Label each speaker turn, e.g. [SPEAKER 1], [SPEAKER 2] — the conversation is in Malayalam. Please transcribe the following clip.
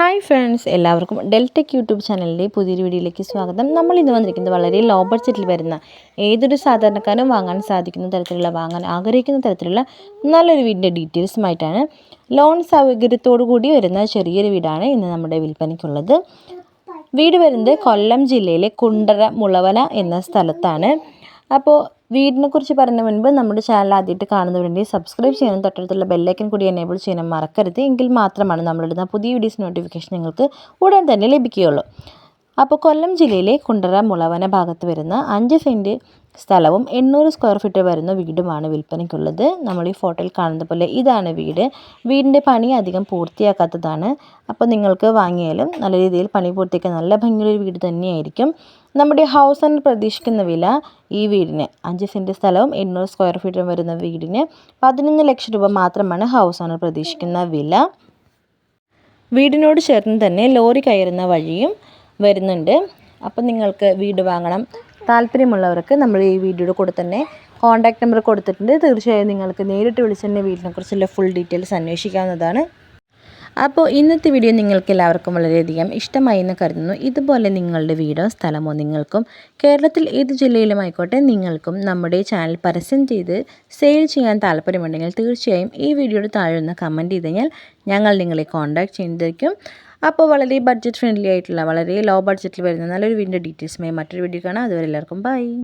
[SPEAKER 1] ഹായ് ഫ്രണ്ട്സ് എല്ലാവർക്കും ഡെൽടെക് യൂട്യൂബ് ചാനലിന്റെ പുതിയൊരു വീഡിയോയിലേക്ക് സ്വാഗതം. നമ്മൾ ഇന്ന് വന്നിരിക്കുന്നത് വളരെ ലോ ബഡ്ജറ്റിൽ വരുന്ന ഏതൊരു സാധാരണക്കാരും വാങ്ങാൻ സാധിക്കുന്ന തരത്തിലുള്ള വാങ്ങാൻ ആഗ്രഹിക്കുന്ന തരത്തിലുള്ള നല്ലൊരു വീടിന്റെ ഡീറ്റെയിൽസുമായിട്ടാണ് ലോൺ സൗകര്യത്തോടു കൂടി വരുന്ന ചെറിയൊരു വീടാണ് ഇന്ന് നമ്മുടെ വിൽപ്പനയ്ക്കുള്ളത്. വീട് വരുന്നത് കൊല്ലം ജില്ലയിലെ കുണ്ടറ മുളവന എന്ന സ്ഥലത്താണ്. അപ്പോൾ വീടിനെക്കുറിച്ച് പറയുന്ന മുൻപ് നമ്മുടെ ചാനൽ ആദ്യമായിട്ട് കാണുന്നവരുണ്ടെങ്കിൽ സബ്സ്ക്രൈബ് ചെയ്യാനും തൊട്ടടുത്തുള്ള ബെല്ലൈക്കൻ കൂടി എനേബിൾ ചെയ്യാനും മറക്കരുത്. എങ്കിൽ മാത്രമാണ് നമ്മളിടുന്ന പുതിയ വീഡിയോസ് നോട്ടിഫിക്കേഷൻ നിങ്ങൾക്ക് ഉടൻ തന്നെ ലഭിക്കുകയുള്ളൂ. അപ്പോൾ കൊല്ലം ജില്ലയിലെ കുണ്ടറ മുളവന ഭാഗത്ത് വരുന്ന അഞ്ച് സെന്റ് സ്ഥലവും എണ്ണൂറ് സ്ക്വയർ ഫീറ്റ് വരുന്ന വീടുമാണ് വിൽപ്പനയ്ക്കുള്ളത്. നമ്മൾ ഈ ഫോട്ടോയിൽ കാണുന്ന പോലെ ഇതാണ് വീട്. വീടിന്റെ പണി അധികം പൂർത്തിയാക്കാത്തതാണ്. അപ്പോൾ നിങ്ങൾക്ക് വാങ്ങിയാലും നല്ല രീതിയിൽ പണി പൂർത്തിയാക്കാൻ നല്ല ഭംഗിയുള്ള വീട് തന്നെയായിരിക്കും. നമ്മുടെ ഹൗസ് ആൻഡ് പ്രതീക്ഷിക്കുന്ന വില ഈ വീടിന് അഞ്ച് സെന്റ് സ്ഥലവും എണ്ണൂറ് സ്ക്വയർ ഫീറ്റും വരുന്ന വീടിന് പതിനൊന്ന് ലക്ഷം രൂപ മാത്രമാണ് ഹൗസ് ഓണർ പ്രതീക്ഷിക്കുന്ന വില. വീടിനോട് ചേർന്ന് തന്നെ ലോറി കയറുന്ന വഴിയും വരുന്നുണ്ട്. അപ്പം നിങ്ങൾക്ക് വീട് വാങ്ങണം. താല്പര്യമുള്ളവർക്ക് നമ്മൾ ഈ വീഡിയോയുടെ കൂടെ തന്നെ കോൺടാക്റ്റ് നമ്പർ കൊടുത്തിട്ടുണ്ട്. തീർച്ചയായും നിങ്ങൾക്ക് നേരിട്ട് വിളിച്ച് തന്നെ വീടിനെക്കുറിച്ചുള്ള ഫുൾ ഡീറ്റെയിൽസ് അന്വേഷിക്കാവുന്നതാണ്. അപ്പോൾ ഇന്നത്തെ വീഡിയോ നിങ്ങൾക്ക് എല്ലാവർക്കും വളരെയധികം ഇഷ്ടമായി എന്ന് കരുതുന്നു. ഇതുപോലെ നിങ്ങളുടെ വീടോ സ്ഥലമോ നിങ്ങൾക്കും കേരളത്തിൽ ഏത് ജില്ലയിലുമായിക്കോട്ടെ നിങ്ങൾക്കും നമ്മുടെ ചാനൽ പരസ്യം ചെയ്ത് സെയിൽ ചെയ്യാൻ താല്പര്യമുണ്ടെങ്കിൽ തീർച്ചയായും ഈ വീഡിയോയുടെ താഴെ ഒന്ന് കമന്റ് ചെയ്ത് കഴിഞ്ഞാൽ ഞങ്ങൾ നിങ്ങളെ കോൺടാക്ട് ചെയ്തിരിക്കും അപ്പോൾ വളരെ ബഡ്ജറ്റ് ഫ്രണ്ട്ലി ആയിട്ടുള്ള വളരെ ലോ ബഡ്ജറ്റിൽ വരുന്ന നല്ലൊരു വീടിന്റെ ഡീറ്റെയിൽസുമായി മറ്റൊരു വീഡിയോ കാണാം. അതുവരെ എല്ലാവർക്കും ബൈ